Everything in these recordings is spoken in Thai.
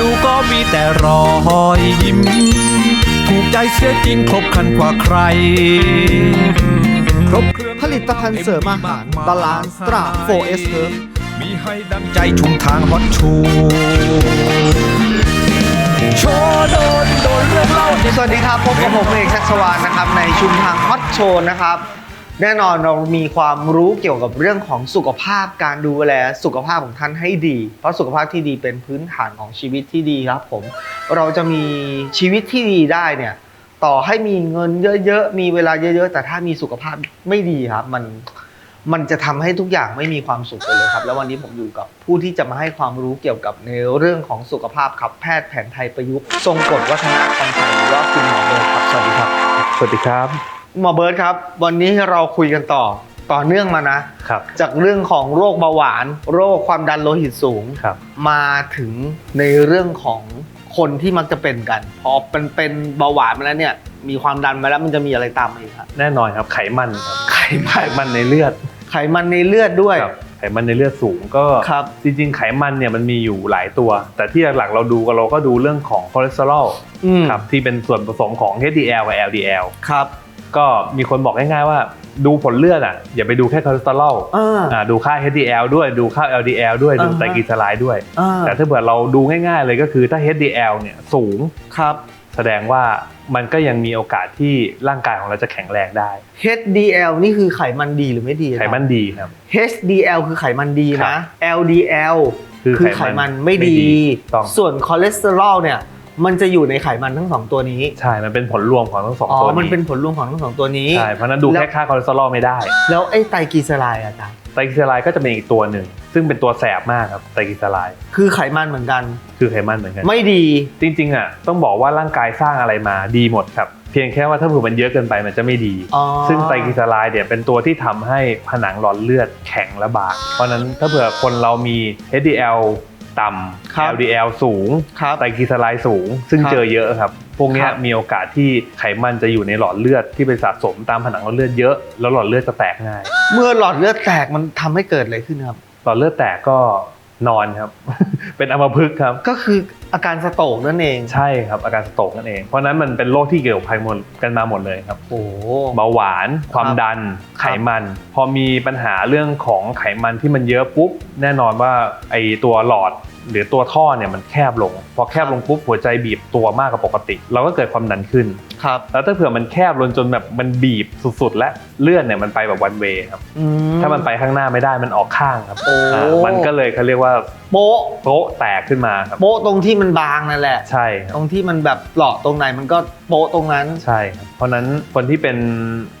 ดูก็มีแต่รอยยิ้ม ถูกใจเสียจริงครบครันกว่าใคร ครบเครื่องผลิตภัณฑ์เสริมอาหาร Balance Stra 4S Herb มีให้ดังใจชุมทางฮอตชูโชว์โดนโดนเรื่องเล่าเด็ดสวัสดีครับ พบกับผมเอกชัชวานนะครับ ในชุมทางฮอตโชว์นะครับ แน่นอนเรามีความรู้เกี่ยวกับเรื่องของสุขภาพการดูแลสุขภาพของท่านให้ดี เพราะสุขภาพที่ดีเป็นพื้นฐานของชีวิตที่ดีครับผม เราจะมีชีวิตที่ดีได้เนี่ยต่อให้มีเงินเยอะๆมีเวลาเยอะ ๆ แต่ถ้ามีสุขภาพไม่ดีครับ มันมันจะทำให้ทุกอย่างไม่มีความสุขไปเลยครับ แล้ววันนี้ผมอยู่กับผู้ที่จะมาให้ความรู้เกี่ยวกับในเรื่องของสุขภาพครับแพทย์แผนไทยประยุกต์ ทรงกฎวัฒนธรรมไทยหรือว่าคุณหมอเบิร์ตครับสวัสดีครับ สวัสดีครับ หมอเบิร์ตครับ วันนี้เราคุยกันต่อต่อเนื่องมานะ ครับ จากเรื่องของโรคเบาหวาน โรคความดันโลหิตสูง ครับ มาถึงในเรื่องของคนที่มักจะเป็นกัน พอเป็นเป็นเบาหวานมาแล้วเนี่ย มีความดันมาแล้วมันจะมีอะไรตามมาอีกครับแน่นอนครับไขมันครับไขมัไขนมันในเลือดไขมันในเลือดด้วย ครับไขมันในเลือดสูงก็ครับ จริงๆ ไขมันเนี่ยมันมีอยู่หลายตัว แต่ที่หลักๆเราดูก็เราก็ดูเรื่องของคอเลสเตอรอลอืมครับที่เป็นส่วนผสมของ HDL กับ LDL ครับ ก็มีคนบอกง่ายๆว่าดูผลเลือดอะอย่าไปดูแค่คอเลสเตอรอลอ่า อ่าดูค่า HDL ด้วยดูค่า LDL ด้วยดูอ่าฮะ ไตรกลีเซอไรด์ด้วย อ่าแต่ถ้าเผื่อเราดูง่ายๆเลยก็คือถ้า HDL เนี่ยสูงครับ แสดงว่ามันก็ยังมีโอกาสที่ร่างกายของเราจะแข็งแรงได้ HDL นี่คือไขมันดีหรือไม่ดีครับไขมันดีครับ HDL คือไขมันดีครันะ บ LDL คือคือไขไขมัมันนไม่ไม่ดีดีต้อง ส่วนคอเลสเตอรอลเนี่ย มันจะอยู่ในไขมันทั้งสองตัวนี้ใช่ มันเป็นผลรวมของทั้งสองอ๋อตัวนี้มันเป็นผลรวมของทั้งสองตัวนี้ ใช่ เพราะฉะนั้นดูแล้วแค่ค่าคอเลสเตอรอลไม่ได้ แล้วไอ้ไตรกลีเซอไรด์อะจ๊ะไตรกลีเซอไรด์ก็จะเป็นอีกตัวหนึ่ง ซึ่งเป็นตัวแสบมากครับ ไตรกลีเซอไรด์คือไขมันเหมือนกัน คือไขมันเหมือนกัน ไม่ดีจริงๆอะต้องบอกว่าร่างกายสร้างอะไรมาดีหมดครับ เพียงแค่ว่าถ้าเผื่อมันเยอะเกินไปมันจะไม่ดี อ๋อซึ่งไตรกลีเซอไรด์เนี่ยเป็นตัวที่ทำให้ผนังหลอดเลือดแข็งและบาง เพราะฉะนั้นถ้าเผื่อคนเรามี HDL ต่ำ LDL สูง ครับ ไตรกลีเซอไรด์สูง ซึ่งครับเจอเยอะครับ พวกเนี้ยครับ มีโอกาสที่ไขมันจะอยู่ในหลอดเลือดที่ไปสะสมตามผนังหลอดเลือดเยอะ แล้วหลอดเลือดจะแตกง่าย เมื่อหลอดเลือดแตกมันทำให้เกิดอะไรขึ้นครับ หลอดเลือดแตกก็ นอนครับ เป็นอัมพฤกษ์ครับ ก็คืออาการสโตรกนั่นเอง ใช่ครับ อาการสโตรกนั่นเอง เพราะฉะนั้นมันเป็นโรคที่เกี่ยวพันหมดกันมาหมดเลยครับ โอ้เบาหวาน ความดัน ไขมัน พอมีปัญหาเรื่องของไขมันที่มันเยอะปุ๊บ แน่นอนว่าไอตัวหลอด หรือตัวท่อเนี่ยมันแคบลง พอแคบลงปุ๊บหัวใจบีบตัวมากกว่าปกติ เราก็เกิดความดันขึ้น ครับ แล้วถ้าเผื่อมันแคบลงจนแบบมันบีบสุดๆ และเลือดเนี่ยมันไปแบบวันเวครับ อืถ้ามันไปข้างหน้าไม่ได้มันออกข้างครับโอ้ อ่ามันก็เลยเขาเรียกว่าโป๊ะโป๊ะแตกขึ้นมาครับ โป๊ะตรงที่มันบางนั่นแหละ ใช่คตรับรงที่มันแบบเปราะตรงไหนมันก็โป๊ะตรงนั้น ใช่ครับเพราะฉะนั้นคนที่เป็น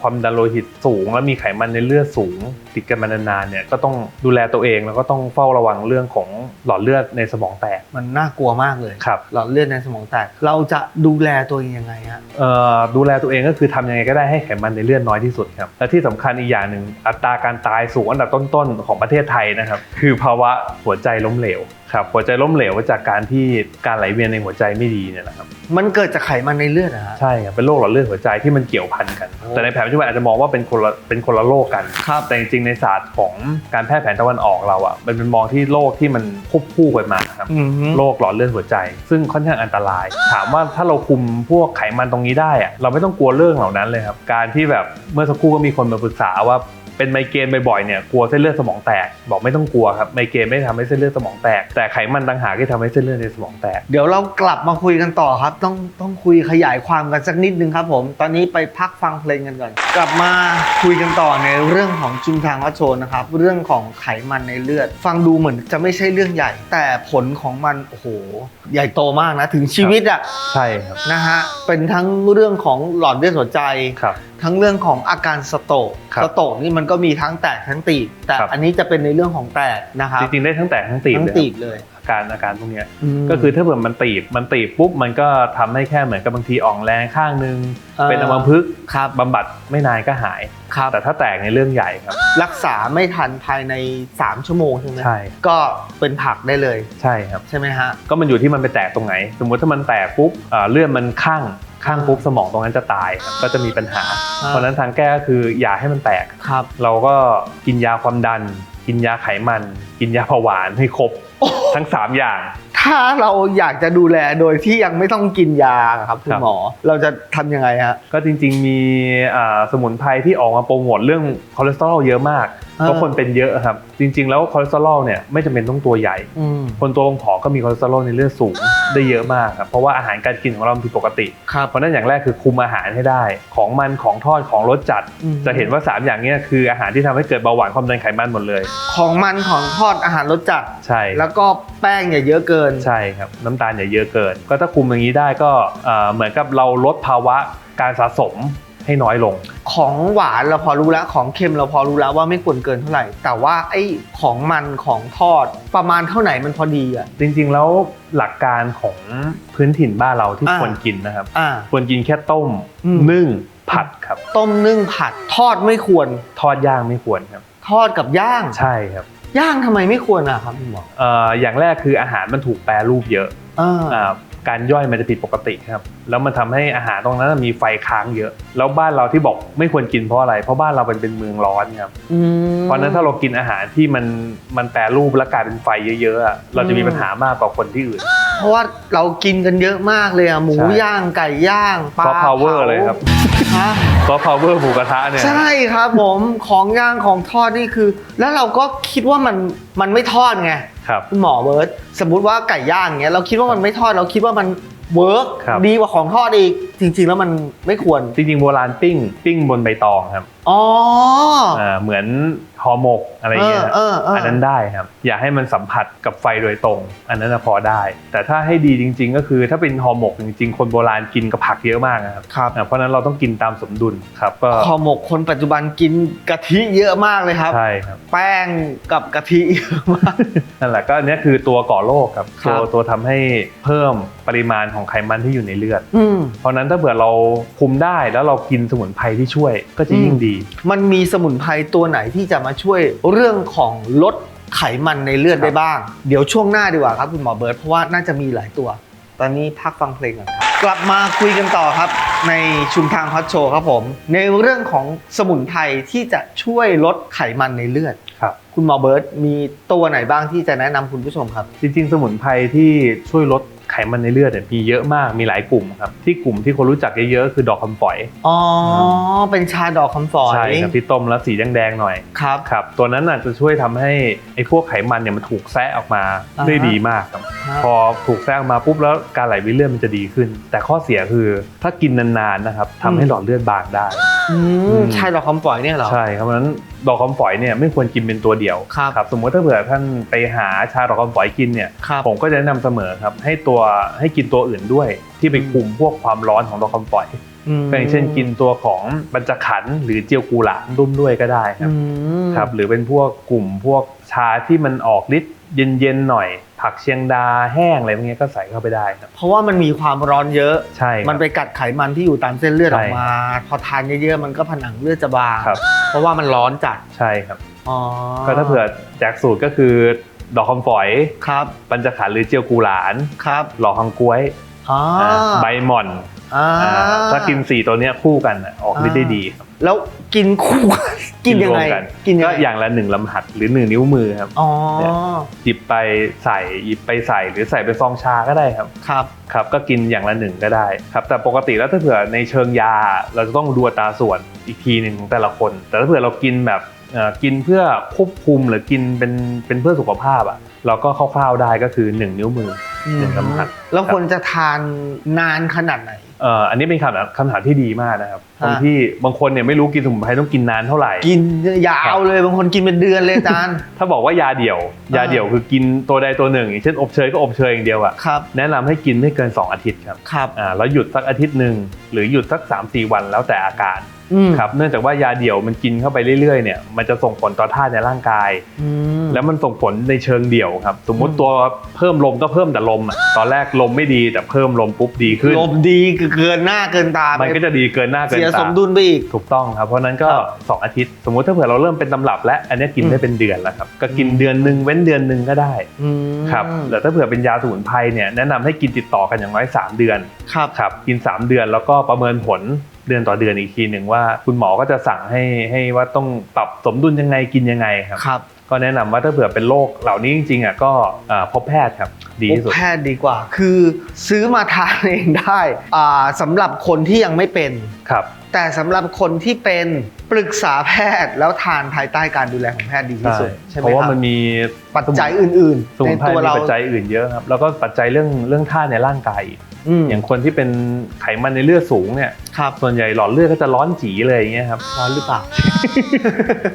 ความดันโลหิตสูง แล้วมีไขมันในเลือดสูง ติดกันมานานๆเนี่ยก็ต้องดูแลตัวเองแล้วก็ต้องเฝ้าระวังเรื่องของหลอดเลือดในสมองแตก มันน่ากลัวมากเลยครับ หลอดเลือดในสมองแตก เราจะดูแลตัวเองยังไงฮะเอ่อดูแลตัวเองก็คือทำยังไงก็ได้ให้ไขมันในเลือดน้อยที่สุดครับและที่สำคัญอีกอย่างหนึ่งอัตราการตายสูงอันดับต้นๆของประเทศไทยนะครับ คือภาวะหัวใจล้มเหลว ครับหัวใจล้มเหลวจากการที่การไหลเวียนในหัวใจไม่ดีเนี่ยแหละครับมันเกิดจากไขมันในเลือดนะฮะ ใช่ครับเป็นโรคหลอดเลือดหัวใจที่มันเกี่ยวพันกัน โอ้แต่ในแผนปัจจุบันอาจจะมองว่าเป็นคนละเป็นคนละโรคกัน ครับ แต่จริงๆในศาสตร์ของการแพทย์แผนตะวันออกเราอะมันเป็นมองที่โรคที่มันควบคู่กันมาครับอืมฮึโรคหลอดเลือดหัวใจ ซึ่งค่อนข้างอันตราย ถามว่าถ้าเราคุมพวกไขมันตรงนี้ได้อะเราไม่ต้องกลัวเรื่องเหล่านั้นเลยครับการที่แบบเมื่อสักครู่ก็มีคนมาปรึกษาว่า เป็นไมเกรนบ่อยๆเนี่ยกลัวเส้นเลือดสมองแตก บอกไม่ต้องกลัวครับไมเกรนไม่ทำให้เส้นเลือดสมองแตก แต่ไขมันต่างหากที่ทำให้เส้นเลือดในสมองแตกเดี๋ยวเรากลับมาคุยกันต่อครับ ต้องต้องคุยขยายความกันสักนิดนึงครับผม ตอนนี้ไปพักฟังเพลงกันก่อน กลับมาคุยกันต่อในเรื่องของชุมทางวัดโชนนะครับเรื่องของไขมันในเลือด ฟังดูเหมือนจะไม่ใช่เรื่องใหญ่ แต่ผลของมันโอ้โหใหญ่โตมากนะถึงชีวิตอะใช่ครับนะฮะเป็นทั้งเรื่องของหลอดเลือดหัวใจครับ ทั้งเรื่องของอาการสโตรกครับสโตรกนี่มันก็มีทั้งแตกทั้งตีบแต่ครับอันนี้จะเป็นในเรื่องของแตกนะครับจริงๆได้ทั้งแตกทั้งตีบทั้งเลยตีบครับเลยอาการอาการพวกเนี้ยมก็คือถ้าเผื่อมันตีบมันตีบปุ๊บมันก็ทำให้แค่เหมือนกับบางทีอ่อนแรงข้างนึงเอ่อเป็นอัมพฤกษ์ครับบำบัดไม่นานก็หายครับแต่ถ้าแตกในเรื่องใหญ่ครับ รักษาไม่ทันภายใน 3 ชั่วโมงใช่ไหมใช่ก็เป็นผักได้เลยใช่ครับใช่ไหมฮะก็มันอยู่ที่มันไปแตกตรงไหน สมมุติถ้ามันแตกปุ๊บเอ่อเลือดมันข้าง ข้างปุ๊บสมองตรงนั้นจะตายครับก็จะมีปัญหาอ่าเพราะฉะนั้นทางแก้ก็คืออย่าให้มันแตก ครับ เราก็กินยาความดัน กินยาไขมัน กินยาเบาหวานให้ครบทั้ง 3 อย่าง ถ้าเราอยากจะดูแลโดยที่ยังไม่ต้องกินยาครับคุณหมอเราจะทำยังไงฮะ ก็จริงๆมีอ่าสมุนไพรที่ออกมาโปรโมทเรื่องคอเลสเตอรอลเยอะมาก อ่าก็คนเป็นเยอะครับ จริง ๆ แล้วคอเลสเตอรอลเนี่ยไม่จำเป็นต้องตัวใหญ่อืมคนตัวผอมก็มีคอเลสเตอรอลในเลือดสูงได้เยอะมากครับเพราะว่าอาหารการกินของเรามันผิดปกติครับเพราะฉะนั้นอย่างแรกคือคุมอาหารให้ได้ ของมันของทอดของรสจัดอืมจะเห็นว่า 3 อย่างเนี้ยคืออาหารที่ทำให้เกิดเบาหวานความดันไขมันหมดเลย ของมันของทอดอาหารรสจัดใช่แล้วก็แป้งอย่าเยอะเกินใช่ครับน้ำตาลอย่าเยอะเกิน ก็ถ้าคุมอย่างนี้ได้ก็เอ่อเหมือนกับเราลดภาวะการสะสม ให้น้อยลง ของหวานเราพอรู้แล้วของเค็มเราพอรู้แล้วว่าไม่ควรเกินเท่าไหร่ แต่ว่าไอ้ของมันของทอดประมาณเท่าไหร่มันพอดีอะ จริงๆแล้วหลักการของพื้นถิ่นบ้านเราที่อ่า ควรกินนะครับ อ่า ควรกินแค่ต้มอืม นึ่งผัดครับ ต้มนึ่งผัดทอดไม่ควร ทอดย่างไม่ควรครับ ทอดกับย่าง ใช่ครับย่างทำไมไม่ควรอะครับคุณหมอเอ่ออย่างแรกคืออาหารมันถูกแปรรูปเยอะอ่า อ่า การย่อยมันจะผิดปกติครับ แล้วมันทำให้อาหารตรงนั้นมีไฟค้างเยอะ แล้วบ้านเราที่บอกไม่ควรกินเพราะอะไร เพราะบ้านเราเป็นเป็นเมืองร้อนครับอืมเพราะฉะนั้นถ้าเรากินอาหารที่มันมันแปรรูปแล้วกลายเป็นไฟเยอะๆอะเราจะมีอืมปัญหามากกว่าคนที่อื่น เพราะว่าเรากินกันเยอะมากเลยอะหมูใช่ย่างไก่ย่างปลา Soft power ผเลยครับฮะซอฟต์พาวเวอร์หมูกระทะเนี่ย ใช่ครับผมของย่างของทอดนี่คือ แล้วเราก็คิดว่ามันมันไม่ทอดไงครับคุณหมอเบิร์ตสมมุติว่าไก่ย่างเงี้ยเราคิดว่ามันไม่ทอดเราคิดว่ามันเวิร์กครับดีกว่าของทอดอีกจริง ๆ แล้วมันไม่ควร จริงๆโบราณปิ้งปิ้งบนใบตองครับอ๋ออ่าเหมือน ห่อหมกอะไรอย่างเงี้ยเออเออเอออัอันนั้นได้ครับ อย่าให้มันสัมผัสกับไฟโดยตรง อันนั้นนะพอได้ แต่ถ้าให้ดีจริง ๆ ก็คือถ้าเป็นห่อหมกจริง ๆ คนโบราณกินกับผักเยอะมากนะครับครับอ่าเพราะฉะนั้นเราต้องกินตามสมดุลครับก็ห่อหมกคนปัจจุบันกินกะทิเยอะมากเลยครับ ใช่ครับ แป้งกับกะทิเยอะมาก นั่นแหละก็อันเนี้ยคือตัวก่อโรคครับครัตัวบ ตัวทำให้เพิ่มปริมาณของไขมันที่อยู่ในเลือด อืม เพราะฉะนั้นถ้าเผื่อเราคุมได้แล้วเรากินสมุนไพรที่ช่วยก็จะยิ่งอืม ดี มันมีสมุนไพรตัวไหนที่จะมาช่วยเรื่องของลดไขมันในเลือดครับได้บ้าง เดี๋ยวช่วงหน้าดีกว่าครับคุณหมอเบิร์ตเพราะว่าน่าจะมีหลายตัว ตอนนี้พักฟังเพลงก่อนครับกลับมาคุยกันต่อครับ ในชุมทางฮอตโชว์ครับผม ในเรื่องของสมุนไพรที่จะช่วยลดไขมันในเลือดครับ คุณหมอเบิร์ตมีตัวไหนบ้างที่จะแนะนำคุณผู้ชมครับ จริงๆ สมุนไพรที่ช่วยลด ไขมันในเลือดเนี่ยมีเยอะมากมีหลายกลุ่มครับที่กลุ่มที่คนรู้จักเยอะๆคือดอกคำฝอยอ๋อเป็นชาดอกคำฝอยใช่ครับที่ต้มแล้วสีแดงๆหน่อยครับครับตัวนั้นน่ะจะช่วยทำให้ไอ้พวกไขมันเนี่ยมันถูกแซะออกมาอ่าฮะได้ดีมากครับพอถูกแซะออกมาปุ๊บแล้วการไหลเวียนเลือดมันจะดีขึ้น แต่ข้อเสียคือถ้ากินนานๆนะครับทำให้หลอดเลือดบางได้ อือืมมชาดอกคำฝอยเนี่ยเหรอ ใช่ครับเพราะฉะนั้นดอกคำฝอยเนี่ยไม่ควรกินเป็นตัวเดียวครับครับสมมติถ้าเผื่อท่านไปหาชาดอกคำฝอยกินเนี่ยครับผมก็จะแนะนำเสมอครับ ให้ตัวให้กินตัวอื่นด้วย ที่ไปคุมพวกความร้อนของดอกคำฝอยมก็อย่างเช่นกินตัวของบัญจขันธ์หรือเจียวกูหลานร่วมด้วยก็ได้คอืรับมครับหรือเป็นพวกกลุ่มพวกชาที่มันออกฤทธิ์เย็นๆหน่อย ผักเชียงดาแห้งอะไรพวกนี้ก็ใส่เข้าไปได้ครับ เพราะว่ามันมีความร้อนเยอะ ใช่ครับมันไปกัดไขมันที่อยู่ตามเส้นเลือดใช่ออกมา พอทานเยอะๆมันก็ผนังเลือดจะบางครับเพราะว่ามันร้อนจัด ใช่ครับ อ๋อ ก็ถ้าเผื่อแจกสูตรก็คือดอกคำฝอย ครับ ปัญจขันธ์หรือเจียวกูหลาน ครับ หล่อฮังกล้วยอ๋ออ่าใบหม่อน อ่าอ่าถ้ากินสี่ตัวเนี้ยคู่กันอะออกฤทธิ์ได้ดีครับแล้วกินคู่กินยังรวไงมกันกินยังก็ไงอย่างละหนึ่งลำหัดหรือหนึ่งนิ้วมือครับอ๋อเนี่ยหยิบไปใส่หยิบไปใส่หรือใส่เป็นซองชาก็ได้ครับ ครับ ครับก็กินอย่างละหนึ่งก็ได้ครับ แต่ปกติแล้วถ้าเผื่อในเชิงยาเราจะต้องดูอัตราส่วนอีกทีหนึ่งของแต่ละคน แต่ถ้าเผื่อเรากินแบบเอ่อกินเพื่อควบคุมหรือกินเป็นเป็นเพื่อสุขภาพอะ เราก็คร่าวๆได้ก็คือ 1 นิ้วมือหนึ่งลำหัดแล้วควรจะทานนานขนาดไหนเอ่ออันนี้เป็นคำถามคำถามที่ดีมากนะครับฮะบางที่บางคนเนี่ยไม่รู้กินสมุนไพรต้องกินนานเท่าไหร่ กินยาวเลยบางคนกินเป็นเดือนเลยอาจารย์ ถ้าบอกว่ายาเดี่ยว ยาเดี่ยวคือกินตัวใดตัวหนึ่งอย่างเช่นอบเชยก็อบเชยอย่างเดียวอะครับแนะนำให้กินไม่เกิน 2 อาทิตย์ครับครับอ่าแล้วหยุดสักอาทิตย์หนึ่งหรือหยุดสัก 3-4 วันแล้วแต่อาการอืมครับเนื่องจากว่ายาเดี่ยวมันกินเข้าไปเรื่อยๆเนี่ยมันจะส่งผลต่อธาตุในร่างกายอืมแล้วมันส่งผลในเชิงเดี่ยวครับ สมมุติอืมตัวเพิ่มลมก็เพิ่มแต่ลมอะตอนแรกลมไม่ดีแต่เพิ่มลมปุ๊บดีขึ้น ลมดีเกินหน้าเกินตาไปมันก็จะดีเกินหน้าเกินเสียตาสมดุลไปอีก ถูกต้องครับ เพราะฉะนั้นก็ครับ2อาทิตย์ สมมุติถ้าเผื่อเราเริ่มเป็นตำรับและอันเนี้ยกินอืมได้เป็นเดือนแล้วครับ ก็กินอืมเดือนหนึ่งเว้นเดือนหนึ่งก็ได้อืมครับแต่ถ้าเผื่อเป็นยาสมุนไพรเนี่ยแนะนำให้กินติดต่อกันอย่างน้อย 3 เดือนครับครับกิน 3 เดือนแล้วก็ประเมินผลเดือนต่อเดือนอีกทีหนึ่งว่า คุณหมอก็จะสั่งให้ให้ว่าต้องปรับสมดุลยังไงกินยังไงครับครับ ก็แนะนำว่าถ้าเผื่อเป็นโรคเหล่านี้จริงๆอะก็อ่าพบแพทย์ครับดีพบที่สุดแพทย์ดีกว่า คือซื้อมาทานเองได้อ่าสำหรับคนที่ยังไม่เป็นครับ แต่สำหรับคนที่เป็น ปรึกษาแพทย์แล้วทานภายใต้การดูแลของแพทย์ดีที่ใช่สุดใช่ไหมเพราะว่าครับมันมีปัจจัยอื่นสๆในมุนไพรตัวมีเราปัจจัยอื่นเยอะครับแล้วก็ปัจจัยเรื่องเรื่องธาตุในร่างกายอีกอืมอย่างคนที่เป็นไขมันในเลือดสูงเนี่ยครับส่วนใหญ่หลอดเลือดก็จะร้อนจีเลยอย่างเงี้ยครับร้อนหรือเปล่า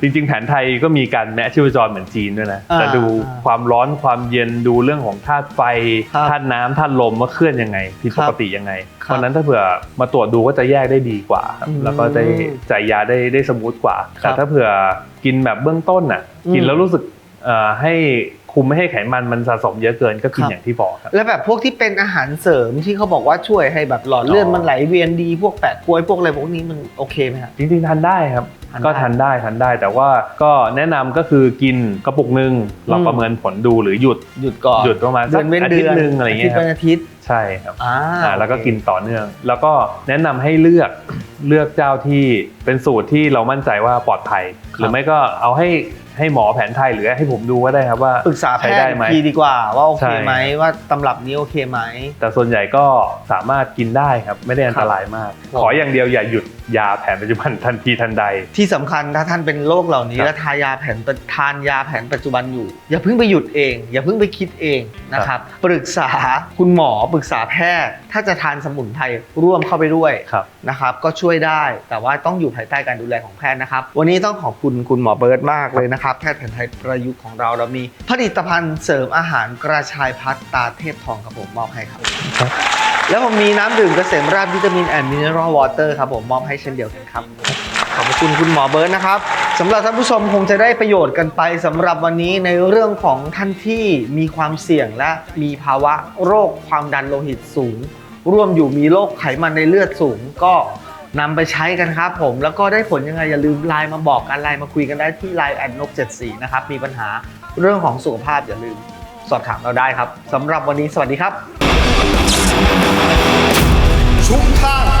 จริงๆแผนไทยก็มีการแมะชีพจรเหมือนจีนด้วยนะอ่าแต่ดูความร้อนความเย็นดูเรื่องของธาตุไฟครับธาตุน้ำธาตุลมว่าเคลื่อนยังไงผิดครัปบกติยังไงครับเพราะฉะนั้นถ้าเผื่อมาตรวจดูก็จะแยกได้ดีกว่าครับอืมแล้วก็ได้จ่ายยาได้ได้สมูทกว่าครัแต่บถ้าเผื่อกินแบบเบื้องต้นน่ะอืมกินแล้วรู้สึกเอ่อให้คุมไม่ให้ไขมันมันสะสมเยอะเกินก็กินครับอย่างที่บอกครับแล้วแบบพวกที่เป็นอาหารเสริมที่เขาบอกว่าช่วยให้แบบหลอดเลือดอ๋อมันไหลเวียนดีพวกแปะกล้วยพวกอะไรพวกนี้มันโอเคไหมครับจริงๆทานได้ครับทานได้ก็ทานได้ทานได้ แต่ว่าก็แนะนำก็คือกินกระปุกหนึ่งเราอืมประเมินผลดูหรือหยุดหยุดก่อนหยุดประมาณเดืสัอกนเว้นอาเดืทิตอนย์หนึ่งอะไรเงี้ยอาทิตย์คเป็รับนอาทิตย์ ใช่ครับอ่าอ่าแล้วก็โอเคกินต่อเนื่อง แล้วก็แนะนำให้เลือกเลือกเจ้าที่เป็นสูตรที่เรามั่นใจว่าปลอดภัย หรือไม่ก็เอาให้ให้หมอแผนไทยหรือให้ผมดูก็ได้ครับว่า ปรึกษาแพใช้ทได้ย์ไหมทีดีกว่าว่าโอเคใช่ ไหมว่าตำรับนี้โอเคไหม แต่ส่วนใหญ่ก็สามารถกินได้ครับ ไม่ได้อันตรายมาก ครับ ขออย่างเดียวอย่าหยุด ยาแผนปัจจุบันทันทีทันใด ที่สำคัญถ้าท่านเป็นโรคเหล่านี้ครับ และทายาแผนทานยาแผนปัจจุบันอยู่ อย่าเพิ่งไปหยุดเอง อย่าเพิ่งไปคิดเองนะครับ ปรึกษาคุณหมอปรึกษาแพทย์ ถ้าจะทานสมุนไพรร่วมเข้าไปด้วยครับ นะครับ ก็ช่วยได้แต่ว่าต้องอยู่ภายใต้การดูแลของแพทย์นะครับ วันนี้ต้องขอบคุณคุณหมอเบิร์ตมากเลยนะครับ แพทย์แผนไทยประยุกต์ของเราเรามีผลิตภัณฑ์เสริมอาหารกระชายพัดตาเทพทองครับผมมอบให้ครับ แล้วผมมีน้ำดื่มเกษมราชวิตามินแอนด์มิเนอรัลวอเตอร์ครับผมมอบให้เช่นเดียวกันครับ ขอบคุณคุณหมอเบิร์ตนะครับสำหรับท่านผู้ชมคงจะได้ประโยชน์กันไปสำหรับวันนี้ในเรื่องของท่านที่มีความเสี่ยงและมีภาวะโรคความดันโลหิตสูง ร่วมอยู่มีโรคไขมันในเลือดสูงก็นำไปใช้กันครับผมแล้วก็ได้ผลยังไงอย่าลืมไลน์มาบอกกันไลน์มาคุยกันได้ที่ไลน์แอดนก74นะครับมีปัญหาเรื่องของสุขภาพอย่าลืมสอบถามเราได้ครับสำหรับวันนี้สวัสดีครับ ชุมทาง